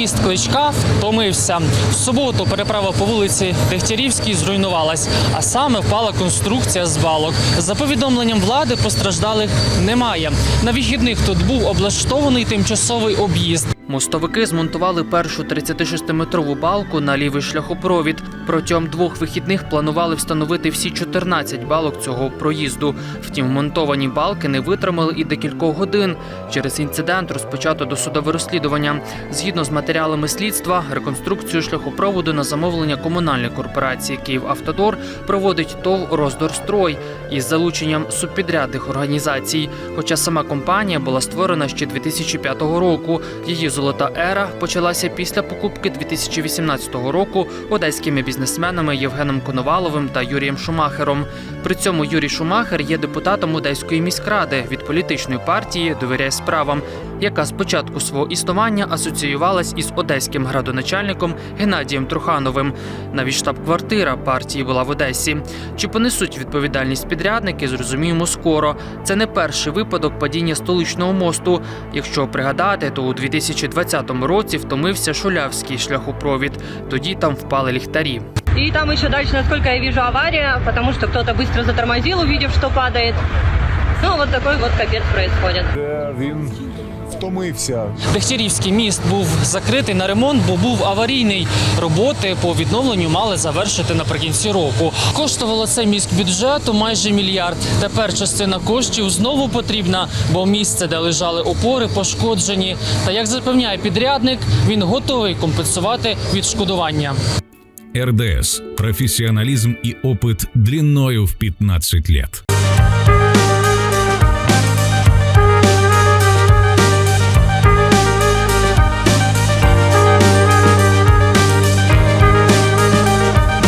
Міст Кличка втомився. В суботу переправа по вулиці Дегтярівській зруйнувалась, а саме впала конструкція з балок. За повідомленням влади постраждалих немає. На вихідних тут був облаштований тимчасовий об'їзд. Мостовики змонтували першу 36-метрову балку на лівий шляхопровід. Протягом двох вихідних планували встановити всі 14 балок цього проїзду. Втім, монтовані балки не витримали і декількох годин. Через інцидент розпочато досудове розслідування. Згідно з матеріалами слідства, реконструкцію шляхопроводу на замовлення комунальної корпорації «Київавтодор» проводить ТОВ «Роздорстрой» із залученням субпідрядних організацій. Хоча сама компанія була створена ще 2005 року. Її золота ера почалася після покупки 2018 року одеськими бізнесменами Євгеном Коноваловим та Юрієм Шумахером. При цьому Юрій Шумахер є депутатом Одеської міськради від політичної партії Довіряє справам, яка з початку свого існування асоціювалась із одеським градоначальником Геннадієм Трухановим. Навіть штаб-квартира партії була в Одесі. Чи понесуть відповідальність підрядники, зрозуміємо скоро. Це не перший випадок падіння столичного мосту. Якщо пригадати, то у 2020 році втомився Шулявський шляхопровід. Тоді там впали ліхтарі. И там еще дальше, насколько я вижу, авария, потому что кто-то быстро затормозил, увидев, что падает. Ну, вот такой вот капец происходит. Де він втомився. Дегтярівський міст був закритий на ремонт, бо був аварійний. Роботи по відновленню мали завершити наприкінці року. Коштувало це міськбюджету майже мільярд. Тепер частина коштів знову потрібна, бо місце, де лежали опори, пошкоджені. Та як запевняє підрядник, він готовий компенсувати відшкодування. РДС. Профессионализм и опыт длиною в 15 лет.